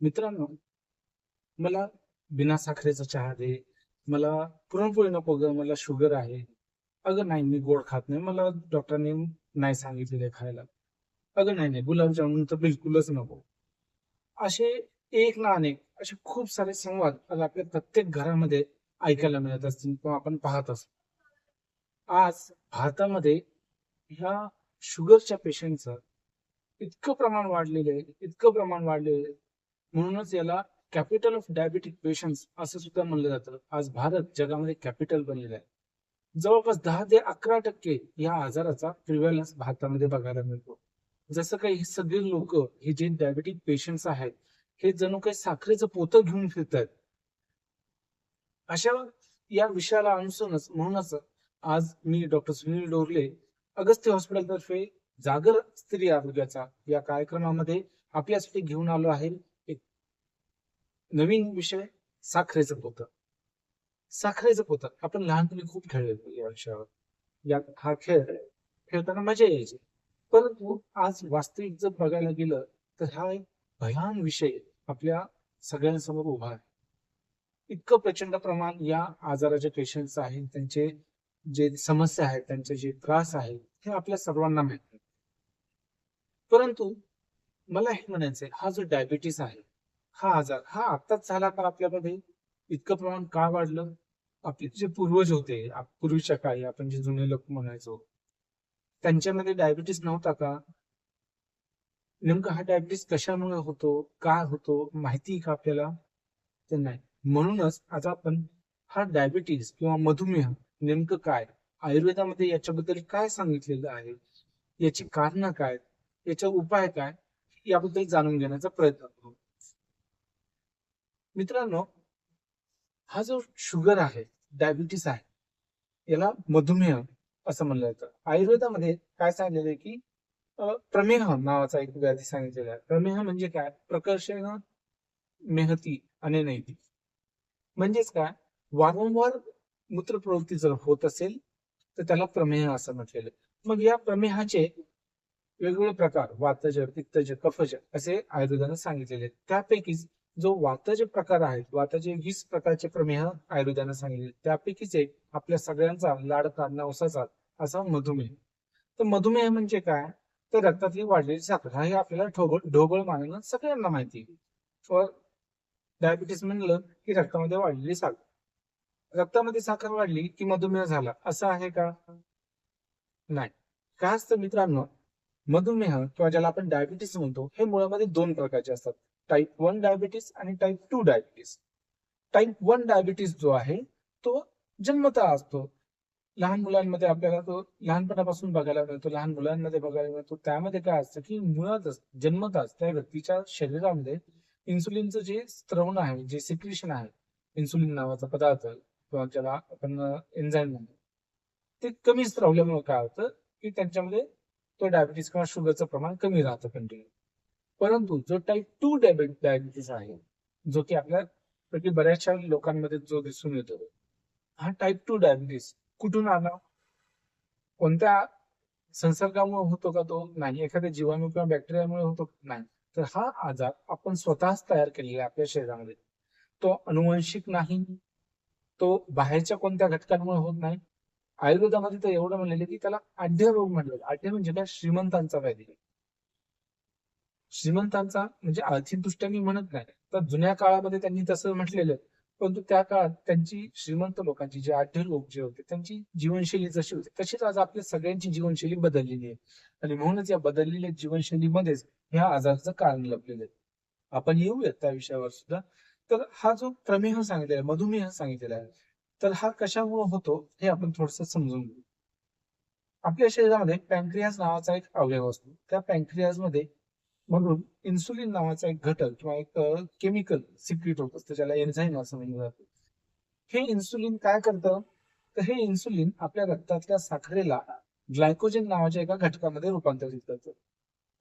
मित्रांनो मला बिना साखरेचा चहा दे मला पुरणपोळी नको ग मला शुगर आहे. अगं नाही मी गोड खात नाही. मला डॉक्टरांनी नाही सांगितले खायला. अगं नाही नाही गुलाबजामुन तर बिलकुलच नको. असे एक ना अनेक असे खूप सारे संवाद आज आपल्या प्रत्येक घरामध्ये ऐकायला मिळत असतील किंवा आपण पाहत असतो आज भारतामध्ये ह्या शुगरच्या पेशंटचं इतकं प्रमाण वाढलेलं आहे इतकं प्रमाण वाढलेलं आहे. म्हणूनच याला कॅपिटल ऑफ डायबेटिक पेशंट्स असं सुद्धा म्हणलं जातं. आज भारत जगामध्ये कॅपिटल बनलेला आहे. जवळपास दहा ते अकरा टक्के या आजाराचा प्रिव्हॅलन्स भारतामध्ये बघायला मिळतो. जसं काही हे सगळे लोक हे जे डायबेटिक पेशंट्स आहेत हे जणू काही साखरेचं पोतं घेऊन फिरतात अशा या विषयाला अनुसरूनच म्हणूनच आज मी डॉक्टर सुनील डोरले अगस्त्य हॉस्पिटलतर्फे जागर स्त्री आरोग्याचा या कार्यक्रमामध्ये आपल्यासाठी घेऊन आलो आहे. नवीन विषय साखरेचं पोतं. साखरेचं पोतं. आपण लहानपणी खूप खेळलेलो या विषयावर. या हा खेळ खेळताना मजा यायची. परंतु आज वास्तविक जर बघायला गेलं तर हा एक भयान विषय आपल्या सगळ्यांसमोर उभा आहे. इतकं प्रचंड प्रमाण या आजाराच्या पेशंट्स आहेत त्यांचे जे समस्या आहेत त्यांचे जे त्रास आहेत हे आपल्या सर्वांना माहीत परंतु मला हे म्हणायचंय हा जो डायबिटीस आहे हा आजार. हा आत्ताच झाला का आपल्यामध्ये इतकं प्रमाण का वाढलं? आपले जे पूर्वज होते पूर्वीच्या काळी आपण जे जुने लोक म्हणायचो त्यांच्यामध्ये डायबिटीस नव्हता का? नेमका हा डायबिटीस कशामुळे होतो? काय होतो? माहिती आहे का आपल्याला? ते नाही. म्हणूनच आज आपण हा डायबिटीस किंवा मधुमेह नेमकं काय? आयुर्वेदामध्ये याच्याबद्दल काय सांगितलेलं आहे? याची कारणं काय? याचा उपाय काय? याबद्दल जाणून घेण्याचा प्रयत्न करू. मित्रांनो हा जो शुगर आहे डायबिटीस आहे याला मधुमेह असं म्हणलं जातं. आयुर्वेदामध्ये काय सांगितलेलं आहे की प्रमेह नावाचा एक व्याधी सांगितलेला आहे. प्रमेह म्हणजे काय? प्रकर्षण मेहती आणि नैती. म्हणजेच काय? वारंवार मूत्रप्रवृत्ती जर होत असेल तर त्याला प्रमेह असं म्हटलेलं मग या प्रमेहाचे वेगवेगळे प्रकार वातज पित्तज कफज असे आयुर्वेदाने सांगितलेले आहेत. त्यापैकीच जो वाताचे प्रकार आहेत वाताचे वीस प्रकारचे प्रमेह आयुर्वेदाने सांगितले. त्यापैकीच एक आपल्या सगळ्यांचा लाडका नवसाचा असा मधुमेह. तर मधुमेह म्हणजे काय? तर रक्तातली वाढलेली साखर. हा हे आपल्याला ढोबळ ढोबळ मानणं सगळ्यांना माहिती फॉर डायबिटीस म्हणलं की रक्तामध्ये वाढलेली साखर. रक्तामध्ये साखर वाढली की मधुमेह झाला. असं आहे का? नाही. काय असतं मित्रांनो मधुमेह किंवा ज्याला आपण डायबिटीस म्हणतो हे मुळामध्ये दोन प्रकारचे असतात. टाईप वन डायबिटीस आणि type two diabetes type one diabetes जो आहे तो जन्मतः असतो. लहान मुलांमध्ये आपल्याला तो लहानपणापासून बघायला मिळतो. लहान मुलांमध्ये बघायला मिळतो. त्यामध्ये काय असतं की मुळातच जन्मताच त्या व्यक्तीच्या शरीरामध्ये इन्सुलिनचं जे स्त्रवण आहे जे सिक्रिशन आहे इन्सुलिन नावाचा पदार्थ किंवा ज्याला आपण एन्झाईम म्हणतो ते कमी स्त्रवल्यामुळे काय होतं की त्यांच्यामध्ये तो डायबिटीस किंवा शुगरचं प्रमाण कमी राहतं कंटिन्यू परंतु जो टाईप टू डायबिटीस आहे जो की आपल्या बऱ्याचशा लोकांमध्ये जो दिसून येतो हा टाईप टू डायबिटीस कुठून आला? कोणत्या संसर्गामुळे होतो का तो? नाही एखाद्या जीवाणू किंवा बॅक्टेरियामुळे होतो का? नाही. तर हा आजार आपण स्वतःच तयार केलेला आहे आपल्या शरीरामध्ये. तो अनुवंशिक नाही तो बाहेरच्या कोणत्या घटकांमुळे होत नाही. आयुर्वेदामध्ये तर एवढं म्हणलेलं की त्याला आढ्य रोग म्हणलं आढ्य म्हणजे काय? श्रीमंतांचा व्याधी श्रीमंतांचा म्हणजे आर्थिक दृष्ट्या मी म्हणत नाही. तर जुन्या काळामध्ये त्यांनी तसं म्हटलेलं परंतु त्या काळात त्यांची श्रीमंत लोकांची जे आढळ लोक जे होते त्यांची जीवनशैली जशी होती तशीच आज आपली सगळ्यांची जीवनशैली बदललेली आहे. आणि म्हणूनच या बदललेल्या जीवनशैलीमध्येच ह्या आजाराचं कारण लपलेलं आहे. आपण येऊयात त्या विषयावर सुद्धा. तर हा जो प्रमेह सांगितलेला आहे मधुमेह सांगितलेला आहे तर हा कशामुळे होतो हे आपण थोडस समजून घेऊ. आपल्या शरीरामध्ये पॅन्क्रियाज नावाचा एक अवयव असतो. त्या पॅन्क्रियाजमध्ये म्हणून इन्सुलिन नावाचा एक घटक किंवा एक केमिकल सिक्रिट होत असतं ज्याला एन्झाईम असं म्हणलं जातं. हे इन्सुलिन काय करतं? तर हे इन्सुलिन आपल्या रक्तातल्या साखरेला ग्लायकोजन नावाच्या एका घटकामध्ये रूपांतरित करतं.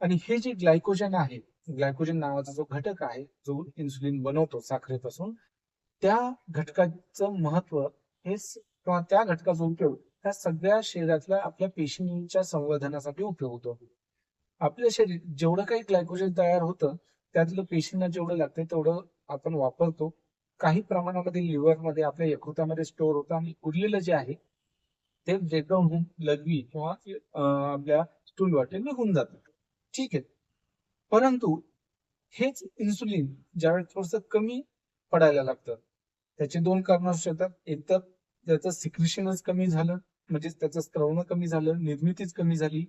आणि हे जे ग्लायकोजन आहे ग्लायकोजन नावाचा जो घटक आहे जो इन्सुलिन बनवतो साखरेपासून त्या घटकाचं महत्त्व हे किंवा त्या घटकाचा उपयोग ह्या सगळ्या शरीरातल्या आपल्या पेशींच्या संवर्धनासाठी उपयोग होतो. आपल्या शरीर जेवढं काही ग्लायकोजन तयार होतं त्यातलं पेशींना जेवढं लागतं तेवढं आपण वापरतो. काही प्रमाणामध्ये लिव्हरमध्ये आपल्या यकृतामध्ये स्टोअर होतं आणि उरलेलं जे आहे ते ब्रेकडाऊन होऊन लघवी किंवा आपल्या स्टूल वाटेल निघून जातं. ठीक आहे. परंतु हेच इन्सुलिन ज्यावेळेस थोडस कमी पडायला लागतं त्याचे दोन कारण असू शकतात. एक तर त्याचं सिक्रिशनच कमी झालं म्हणजे त्याचं स्त्रवण कमी झालं निर्मितीच कमी झाली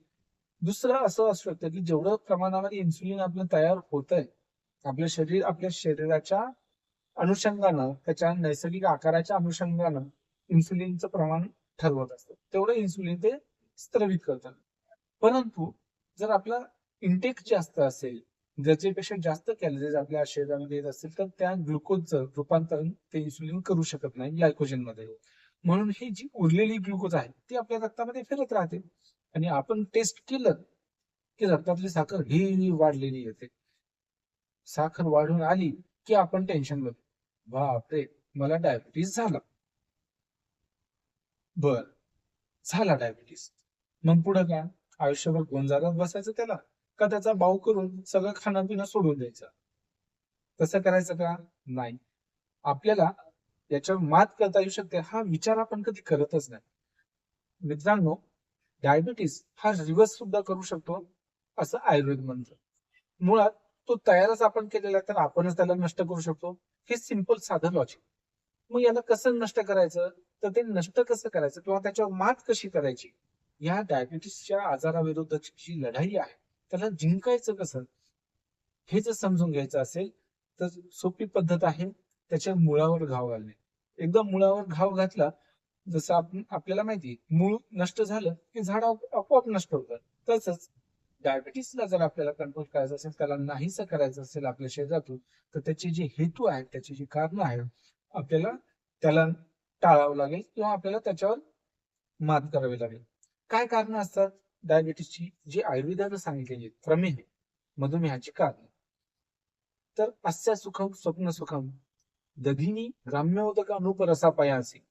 दुसरं असं असू शकतं की जेवढं प्रमाणामध्ये इन्सुलिन आपलं तयार होत आहे आपलं शरीर आपल्या शरीराच्या अनुषंगानं त्याच्या नैसर्गिक आकाराच्या अनुषंगानं इन्सुलिनचं प्रमाण ठरवत असतं. तेवढं इन्सुलिन ते स्त्रवित करतात परंतु जर आपला इंटेक जास्त असेल गरजेपेक्षा जास्त कॅलरीज आपल्या शरीरामध्ये येत असतील तर त्या ग्लुकोजचं रूपांतरण ते इन्सुलिन करू शकत नाही ग्लायकोजनमध्ये. म्हणून ही जी उरलेली ग्लुकोज आहे ती आपल्या रक्तामध्ये फिरत राहते. आणि आपण टेस्ट केलं की रक्तातली साखर ही वाढलेली येते. साखर वाढून आली की आपण टेन्शनमध्ये बापरे मला डायबिटीस झाला. बर झाला डायबिटीस मग पुढे काय? आयुष्यभर गोंजारात बसायचं त्याला का त्याचा बाऊ करून सगळं खाणं पिणं सोडून द्यायचं? तसं करायचं का? नाही. आपल्याला याच्यावर मात करता येऊ शकते हा विचार आपण कधी करतच नाही. मित्रांनो डायबिटीस हा रिव्हर्स सुद्धा करू शकतो असं आयुर्वेद म्हणतं. मुळात तो तयारच आपण केलेला तर आपणच त्याला नष्ट करू शकतो. हे सिंपल साधं लॉजिक मग याला कसं नष्ट करायचं? तर ते नष्ट कसं करायचं? किंवा त्याच्यावर मात कशी करायची? या डायबिटीसच्या आजाराविरुद्धची जी लढाई आहे त्याला जिंकायचं कसं? हे जर समजून घ्यायचं असेल तर सोपी पद्धत आहे त्याच्या मुळावर घाव घालणे. एकदा मुळावर घाव घातला जसं आपण आपल्याला माहिती मूळ नष्ट झालं की झाड आपोआप नष्ट होतं तसंच डायबिटीसला जर आपल्याला कंट्रोल करायचं असेल त्याला नाहीसं करायचं असेल आपल्या शरीरातून तर त्याचे जे हेतू आहेत त्याची जी कारणं आहेत आपल्याला त्याला टाळावं लागेल किंवा आपल्याला त्याच्यावर मात करावी लागेल. काय कारण असतात? डायबिटीसची जी आयुर्वेदानं सांगितलेली प्रमेह मधुमेहाची कारण. तर अस्य सुखम स्वप्न सुखम दधिनी ग्राम्योदक अनुपरसा असेल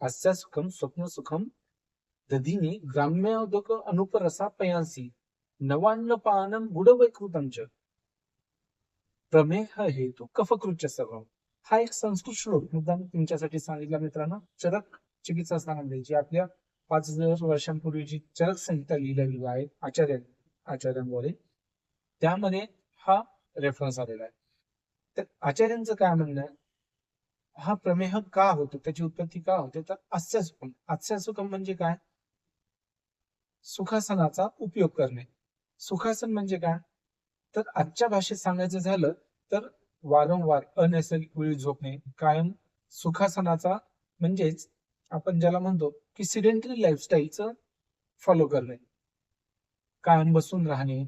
अस्य सुखम स्वप्न सुखम दधिनी ग्राम्योदक अनुपरसा पयांसी नवान्न पानम गुडवैकृतम च। प्रमेह हेतु कफकृच्य सर्व। हा एक संस्कृत श्लोक मुद्दाम तुमच्यासाठी सांगितला मित्रांनो चरक चिकित्सा सांगितली जी आपल्या पाच हजार वर्षांपूर्वीची चरक संहिता लिहिलेली आहे आचार्य आचार्यांद्वारे त्यामध्ये हा रेफरन्स आलेला आहे. तर आचार्यांचं काय म्हणणं आहे? हा प्रमेह का होतो? त्याची उत्पत्ती का होते? तर अस्य सुखम सुखम म्हणजे काय? सुखासनाचा उपयोग करणे. सुखासन म्हणजे काय? तर आजच्या भाषेत सांगायचं झालं तर वारंवार अनैसर्गिक वेळी झोपणे कायम सुखासनाचा म्हणजेच आपण ज्याला म्हणतो की सिडेंटरी लाईफस्टाईलचं फॉलो करणे. कायम बसून राहणे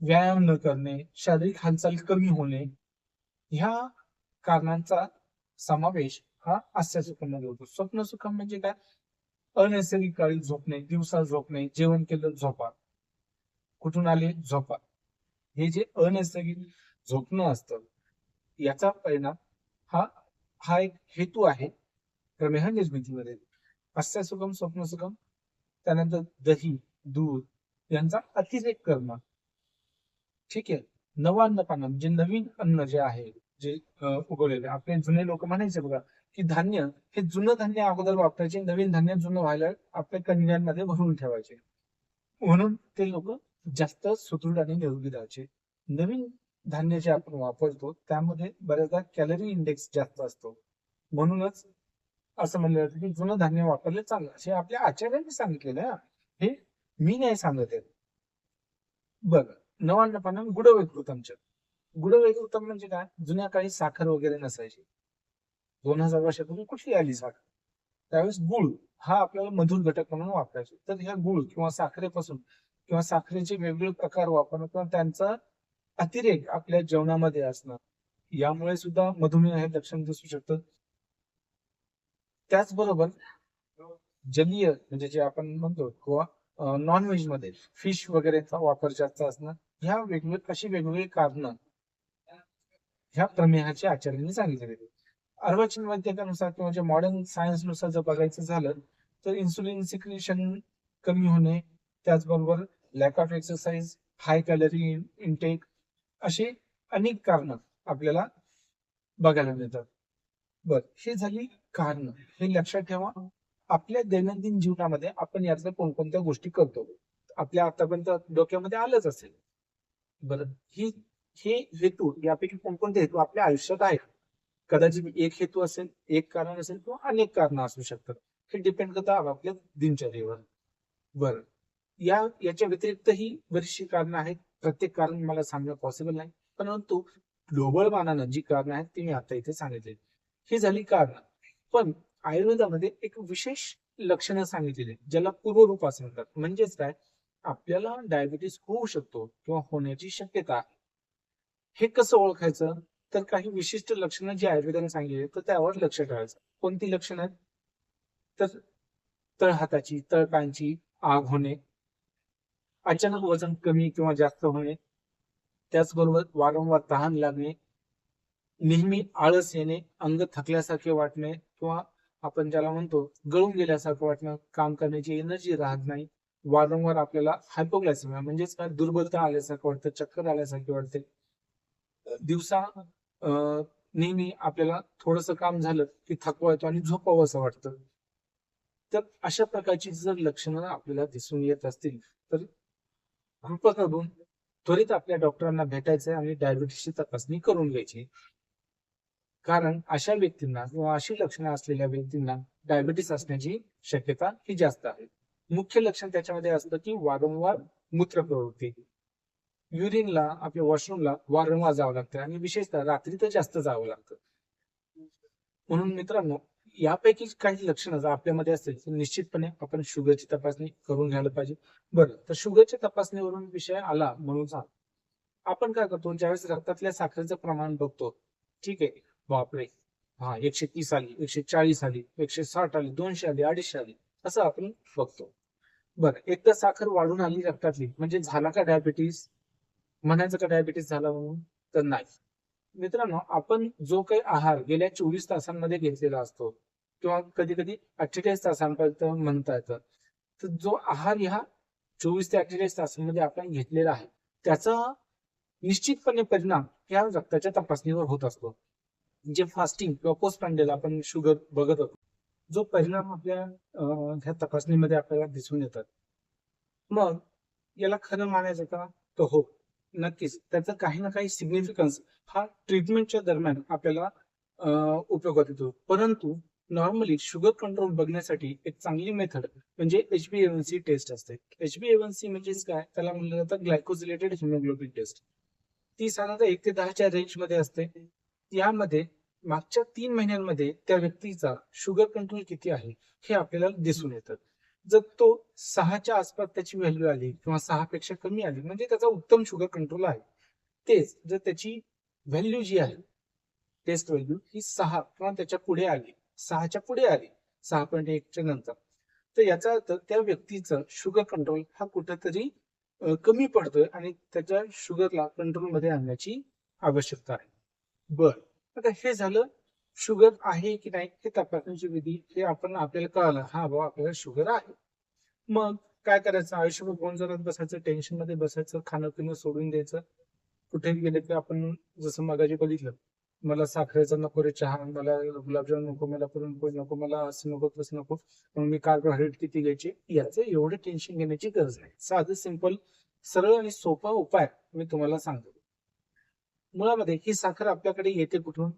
व्यायाम न करणे शारीरिक हालचाल कमी होणे ह्या कारणांचा समावेश हा हास्य सुखामध्ये होतो स्वप्न सुखम म्हणजे काय? अनैसर्गिक काळी झोपणे दिवसा झोपणे जेवण केलं झोपा. कुठून आले? झोपा. हे जे अनैसर्गिक झोपणं असतं याचा परिणाम हा हा एक हेतू आहे. प्रमेह निर्मितीमध्ये. अस्य सुखम स्वप्न सुखम त्यानंतर दही दूध यांचा अतिरेक करणं. ठीक आहे. नवान्न पानं म्हणजे नवीन अन्न जे आहे जे उगवलेले आपले जुने लोक म्हणायचे बघा की धान्य हे जुनं धान्य अगोदर वापरायचे नवीन धान्य जुनं व्हायला आपल्या कन्यांमध्ये भरून ठेवायचे. म्हणून ते लोक जास्त सुदृढ आणि निरोगी राहायचे. नवीन धान्य जे आपण वापरतो त्यामध्ये बऱ्याचदा कॅलरी इंडेक्स जास्त असतो. म्हणूनच असं म्हणलं जातं की जुनं धान्य वापरले चांगलं. असे आपल्या आचार्यांनी सांगितलेलं हे मी नाही सांगत आहे. बरं नवान्न पानं गुडवैकृतमच्या उत्तम म्हणजे काय? जुन्या काळी साखर वगैरे नसायची. दोन हजार वर्षापूर्वी कुठली आली साखर? त्यावेळेस गुळ हा आपल्याला मधुर घटक म्हणून वापरायचे. तर ह्या गुळ किंवा साखरेपासून किंवा साखरेचे वेगवेगळे प्रकार वापरणं किंवा त्यांचा अतिरेक आपल्या जेवणामध्ये असणं यामुळे सुद्धा मधुमेह हे लक्षण दिसू शकतं. त्याचबरोबर जलीय म्हणजे जे आपण म्हणतो किंवा नॉन व्हेजमध्ये फिश वगैरेचा वापर जास्त असणं ह्या वेगवेगळी अशी वेगवेगळी कारणं ह्या प्रमेहाचे आचार्यांनी सांगितलेले आहेत. अर्वाचीन वैद्यकानुसार किंवा जे मॉडर्न सायन्सनुसार जर बघायचं झालं तर इन्सुलिन सिक्रिशन कमी होणे त्याचबरोबर lack of exercise high calorie intake अशी अनेक कारण आपल्याला बघायला मिळतात. बर ही झाली कारण. हे लक्षात ठेवा. आपल्या दैनंदिन जीवनामध्ये आपण यातल्या कोणकोणत्या गोष्टी करतो? आपल्या आतापर्यंत डोक्यामध्ये आलंच असेल. बरं ही हे हेतू यापैकी कोणकोणते हेतू आपल्या आयुष्यात आहेत? कदाचित एक हेतू असेल एक कारण असेल किंवा अनेक कारण असू शकतात. हे डिपेंड करतं आपल्या दिनचर्येवर. बरं. या याच्या व्यतिरिक्तही बरीचशी कारणं आहेत. प्रत्येक कारण मला सांगणं पॉसिबल नाही. परंतु ग्लोबल मानानं जी कारणं आहेत ती मी आता इथे सांगितली. ही झाली कारणं. पण आयुर्वेदामध्ये एक विशेष लक्षणं सांगितलेली ज्याला पूर्वरूप असं म्हणतात. म्हणजेच काय? आपल्याला डायबिटीस होऊ शकतो किंवा होण्याची शक्यता आहे. हे कसं ओळखायचं? तर काही विशिष्ट लक्षणं जी आयुर्वेदाने सांगितली तर त्यावर लक्ष ठेवायचं. कोणती लक्षणं आहेत? तर तळहाताची तळकांची आग होणे अचानक वजन कमी किंवा जास्त होणे त्याचबरोबर वारंवार तहान लागणे नेहमी आळस येणे अंग थकल्यासारखे वाटणे किंवा आपण ज्याला म्हणतो गळून गेल्यासारखं वाटणं काम करण्याची एनर्जी राहत नाही वारंवार आपल्याला हायपोग्लायसेमिया म्हणजेच काय? दुर्बलता आल्यासारखं वाटतं चक्कर आल्यासारखे वाटते. दिवसा नेहमी आपल्याला थोडस काम झालं की थकवा येतो आणि झोपावं असं वाटतं. तर अशा प्रकारची जर लक्षणं आपल्याला दिसून येत असतील तर कृपा करून त्वरित आपल्या डॉक्टरांना भेटायचं आणि डायबिटीसची तपासणी करून घ्यायची. कारण अशा व्यक्तींना किंवा अशी लक्षणं असलेल्या व्यक्तींना डायबिटीस असण्याची शक्यता ही जास्त आहे. मुख्य लक्षण त्याच्यामध्ये असतं की वारंवार मूत्र प्रवृत्ती युरिनला आपल्या वॉशरूमला वारंवार जावं लागतं आणि विशेषतः रात्री तर जास्त जावं लागतं. म्हणून मित्रांनो यापैकी काही लक्षणं जर आपल्यामध्ये असतील तर निश्चितपणे आपण शुगरची तपासणी करून घ्यायला पाहिजे. बरं तर शुगरच्या तपासणीवरून विषय आला म्हणून सांग. आपण काय करतो ज्यावेळेस रक्तातल्या साखरेचं प्रमाण बघतो ठीक आहे बापरे हा एकशे तीस आली एकशे चाळीस आली एकशे साठ आली दोनशे आली अडीचशे आली असं आपण बघतो. बरं एकदा साखर वाढून आली रक्तातली म्हणजे झाला का डायबिटीस म्हणायचं का डायबिटीस झाला म्हणून? तर नाही. मित्रांनो आपण जो काही आहार गेल्या चोवीस तासांमध्ये घेतलेला असतो किंवा कधी कधी अठ्ठेचाळीस तासांपर्यंत म्हणता येतं तर जो आहार ह्या चोवीस ते अठ्ठेचाळीस तासांमध्ये आपण घेतलेला आहे त्याचा निश्चितपणे परिणाम या रक्ताच्या तपासणीवर होत असतो. जे फास्टिंग किंवा पोस्ट आपण शुगर बघत होतो जो परिणाम आपल्या ह्या तपासणीमध्ये आपल्याला दिसून येतात. मग याला खरं मानायचं का? तर हो. नक्कीच. त्याचा काही ना काही सिग्निफिकन्स हा ट्रीटमेंटच्या दरम्यान आपल्याला उपयोगात येतो. परंतु नॉर्मली शुगर कंट्रोल बघण्यासाठी एक चांगली मेथड म्हणजे एच बी सी टेस्ट असते. एच बी सी म्हणजेच काय? त्याला म्हणलं जातं ग्लायकोजिलेटेड हिमोग्लोबिन टेस्ट ती साधारणतः एक ते दहाच्या रेंजमध्ये असते. यामध्ये मागच्या तीन महिन्यांमध्ये त्या व्यक्तीचा शुगर कंट्रोल किती आहे हे आपल्याला दिसून येतं. जर तो सहाच्या आसपास त्याची व्हॅल्यू आली किंवा सहा पेक्षा कमी आली म्हणजे त्याचा उत्तम शुगर कंट्रोल आहे. तेच जर त्याची व्हॅल्यू जी आहे टेस्ट व्हॅल्यू ही सहा किंवा त्याच्या पुढे आली सहाच्या पुढे आली सहा पॉईंट एकच्या नंतर. तर याचा अर्थ त्या व्यक्तीचं शुगर कंट्रोल हा कुठेतरी कमी पडतोय आणि त्याच्या शुगरला कंट्रोलमध्ये आणण्याची आवश्यकता आहे. बर. आता हे झालं शुगर आहे की नाही हे तपासण्याची विधी हे आपण आपल्याला कळालं. हा भाऊ आपल्याला शुगर आहे. मग काय करायचं? आयुष्यभर फोन करत बसायचं टेन्शनमध्ये बसायचं खाणं पिणं सोडून द्यायचं. कुठे गेले की आपण जसं मगाशी बघितलं. मला साखरेचा नको रे चहा मला गुलाबजाम नको मला पुरणपोळी नको मला असं नको तसं नको. मग मी कार्बोहायड्रेट किती घ्यायचे? याचं एवढं टेन्शन घेण्याची गरज आहे. साधं सिंपल सरळ आणि सोपा उपाय मी तुम्हाला सांगतो. मुळामध्ये ही साखर आपल्याकडे येते कुठून?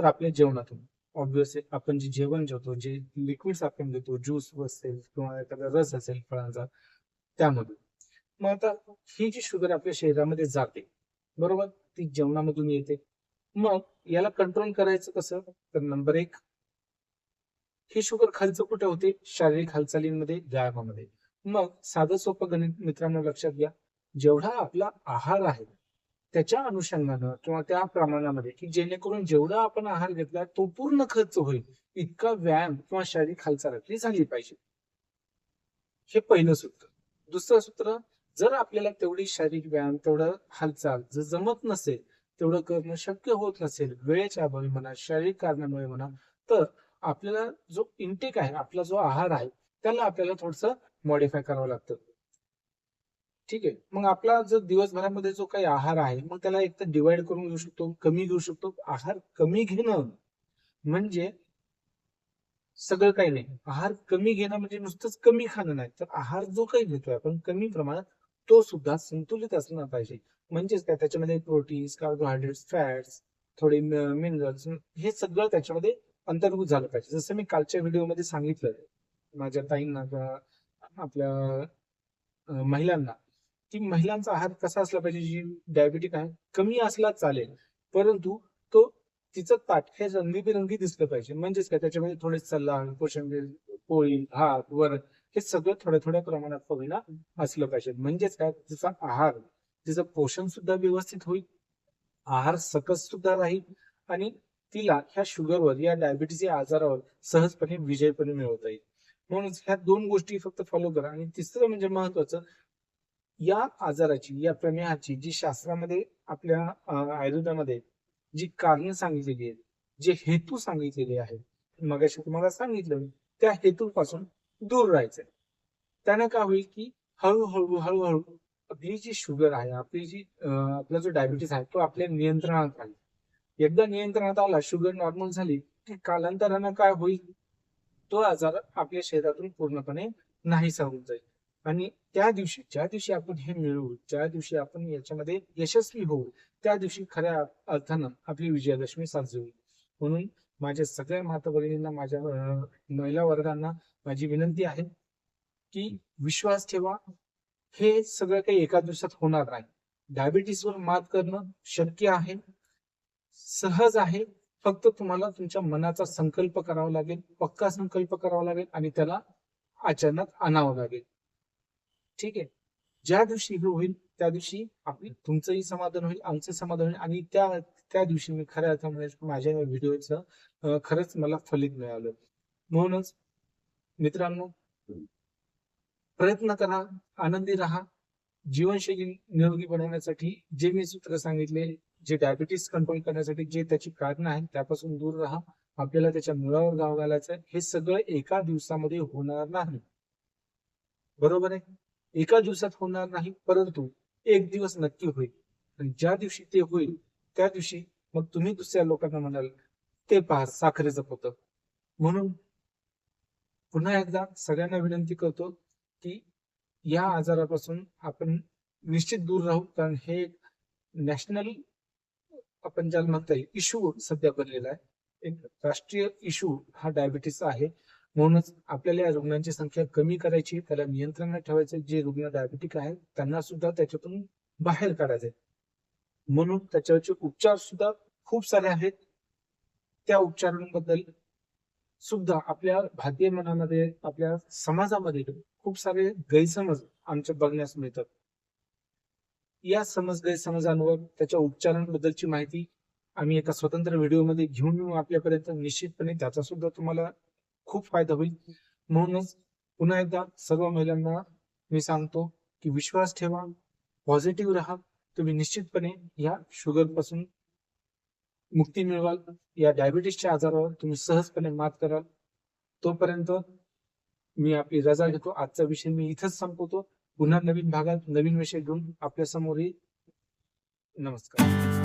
तर आपल्या जेवणातून. ऑब्विसली आपण जे जेवण जेवतो जे लिक्विड्स आपण देतो ज्यूस असेल किंवा एखादा रस असेल फळांचा त्यामधून. मग आता ही जी शुगर आपल्या शरीरामध्ये जाते बरोबर? ती जेवणामधून येते. मग याला कंट्रोल करायचं कसं? तर नंबर एक ही शुगर खालचं कुठे होते? शारीरिक हालचालींमध्ये व्यायामामध्ये. मग साधं सोपं गणित मित्रांनो लक्षात घ्या. जेवढा आपला आहार आहे त्याच्या अनुषंगानं किंवा त्या प्रमाणामध्ये की जेणेकरून जेवढा आपण आहार घेतला तो पूर्ण खर्च होईल. इतका व्यायाम किंवा शारीरिक हालचाल आपली झाली पाहिजे. हे पहिलं सूत्र. दुसरं सूत्र जर आपल्याला तेवढी शारीरिक व्यायाम तेवढं हालचाल जर जमत नसेल तेवढं करणं शक्य होत नसेल वेळेच्या अभावी म्हणा शारीरिक कारणामुळे म्हणा तर आपल्याला जो इंटेक आहे आपला जो आहार आहे त्याला आपल्याला थोडस मॉडिफाय करावं लागतं. ठीक आहे. मग आपला जो दिवसभरामध्ये जो काही आहार आहे मग त्याला एक तर डिवाइड करून घेऊ शकतो कमी घेऊ शकतो. आहार कमी घेणं म्हणजे सगळं काही नाही. आहार कमी घेणं म्हणजे नुसतंच कमी खाणं नाही. तर आहार जो काही घेतोय आपण कमी प्रमाणात तो सुद्धा संतुलित असला पाहिजे. म्हणजेच काय? त्याच्यामध्ये प्रोटीन्स कार्बोहायड्रेट्स फॅट्स थोडे मिनरल्स हे सगळं त्याच्यामध्ये अंतर्भूत झालं पाहिजे. जसं मी कालच्या व्हिडिओमध्ये सांगितलं माझ्या ताईंना आपल्या महिलांना की महिलांचा आहार कसा असला पाहिजे जी डायबिटिक आहे कमी असला चालेल. परंतु तो तिचं ताट हे रंगीबेरंगी दिसलं पाहिजे. म्हणजेच काय? त्याच्यामध्ये थोडे सलाड कोशिंबीर पोळी भात वरण हे सगळं थोड्या थोड्या प्रमाणात होईना असलं पाहिजे. म्हणजेच काय? तिचा आहार तिचं पोषण सुद्धा व्यवस्थित होईल. आहार सकस सुद्धा राहील. आणि तिला ह्या शुगरवर या डायबिटीस या आजारावर सहजपणे विजयपणे मिळवता येईल. म्हणून ह्या दोन गोष्टी फक्त फॉलो करा. आणि तिसरं म्हणजे महत्वाचं या आजाराची या प्रमेहाची जी शास्त्रामध्ये आपल्या आयुर्वेदामध्ये जी कारण सांगितलेली आहेत जे हेतू सांगितलेले आहेत मगाशी तुम्हाला सांगितलं त्या हेतूपासून दूर राहायचंय. त्यानं काय होईल की हळूहळू हळूहळू आपली जी शुगर आहे आपली जी आपला जो डायबिटीस आहे तो आपल्या नियंत्रणात राहील. एकदा नियंत्रणात आला शुगर नॉर्मल झाली की कालांतरानं काय होईल? तो आजार आपल्या शरीरातून पूर्णपणे नाहीसा होऊन जाईल. आणि त्या दिवशी ज्या दिवशी आपण हे मिळवू ज्या दिवशी आपण याच्यामध्ये यशस्वी होऊ त्या दिवशी खऱ्या अर्थानं आपली विजयादशमी साजरी. होईल म्हणून माझ्या सगळ्या माता भगिनींना माझ्या महिला वर्गांना माझी विनंती आहे की विश्वास ठेवा. हे सगळं काही एका दिवसात होणार नाही. डायबिटीसवर मात करणं शक्य आहे. सहज आहे. फक्त तुम्हाला तुमच्या मनाचा संकल्प करावा लागेल पक्का संकल्प करावा लागेल आणि त्याला आचरणात आणावं लागेल. ठीक आहे. ज्या दिवशी हे होईल त्या दिवशी आपली तुमचंही समाधान होईल आमचं समाधान होईल आणि त्या त्या दिवशी मी खऱ्या अर्थामध्ये म्हणजे माझ्या व्हिडिओचं अं, खरंच मला फलित मिळालं. म्हणूनच मित्रांनो प्रयत्न करा आनंदी राहा. जीवनशैली निरोगी बनवण्यासाठी जे मी सूत्र सांगितले जे डायबिटीस कंट्रोल करण्यासाठी जे त्याची कारण आहेत त्यापासून दूर राहा. आपल्याला त्याच्या मुळावर गाव घालायचं हे सगळं एका दिवसामध्ये होणार नाही. बरोबर आहे? एका दिवसात होणार नाही परंतु एक दिवस नक्की होईल. आणि ज्या दिवशी ते होईल त्या दिवशी मग तुम्ही दुसऱ्या लोकांना म्हणाल ते पहा साखरेचं होतं म्हणून पुन्हा एकदा सगळ्यांना विनंती करतो की या आजारापासून आपण निश्चित दूर राहू कारण हे एक नॅशनल आपण ज्याला म्हणता येईल इश्यू सध्या बनलेला आहे. एक राष्ट्रीय इश्यू हा डायबिटीस आहे. म्हणूनच आपल्याला या रुग्णांची संख्या कमी करायची त्याला नियंत्रणात ठेवायचं जे रुग्ण डायबेटिक आहेत त्यांना सुद्धा त्याच्यातून बाहेर काढायचे म्हणून त्याच्यावरचे उपचार सुद्धा खूप सारे आहेत. त्या उपचारांबद्दल सुद्धा आपल्या भारतीय मनामध्ये आपल्या समाजामध्ये खूप सारे गैरसमज आमच्या बघण्यास मिळतात. या समज गैरसमजांवर त्याच्या उपचारांबद्दलची माहिती आम्ही एका स्वतंत्र व्हिडिओमध्ये घेऊन येऊ आपल्यापर्यंत. निश्चितपणे त्याचा सुद्धा तुम्हाला खूप फायदा होईल. म्हणूनच पुन्हा एकदा सर्व महिलांना मी सांगतो की विश्वास ठेवा पॉझिटिव्ह राहा. तुम्ही निश्चितपणे या शुगरपासून मुक्ती मिळवाल. या डायबिटीसच्या आजारावर तुम्ही सहजपणे मात कराल. तोपर्यंत मी आपली रजा घेतो. आजचा विषय मी इथंच संपवतो. पुन्हा नवीन भागात नवीन विषय घेऊन आपल्यासमोर येईल. नमस्कार.